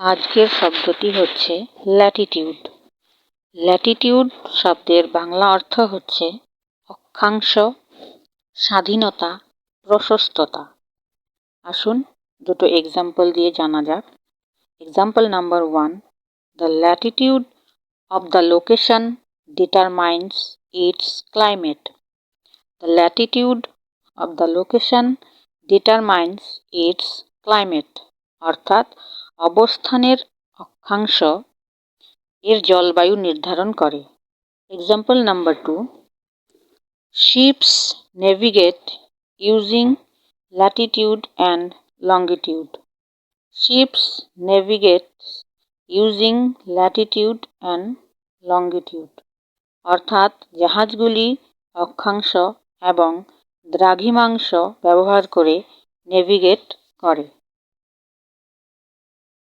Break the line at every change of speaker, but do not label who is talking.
আজকের শব্দটি হচ্ছে ল্যাটিটিউড। ল্যাটিটিউড শব্দের বাংলা অর্থ হচ্ছে অক্ষাংশ, স্বাধীনতা, প্রশস্ততা। আসুন দুটো এক্সাম্পল দিয়ে জানা যাক। Example number one the latitude of the location determines its climate the latitude of the location determines its climate অর্থাৎ অবস্থানের অক্ষাংশ এর জলবায়ু নির্ধারণ করে। Example number two ships navigate using latitude and longitude ships navigate using latitude and longitude অর্থাৎ জাহাজগুলি অক্ষাংশ এবং দ্রাঘিমাংশ ব্যবহার করে নেভিগেট করে।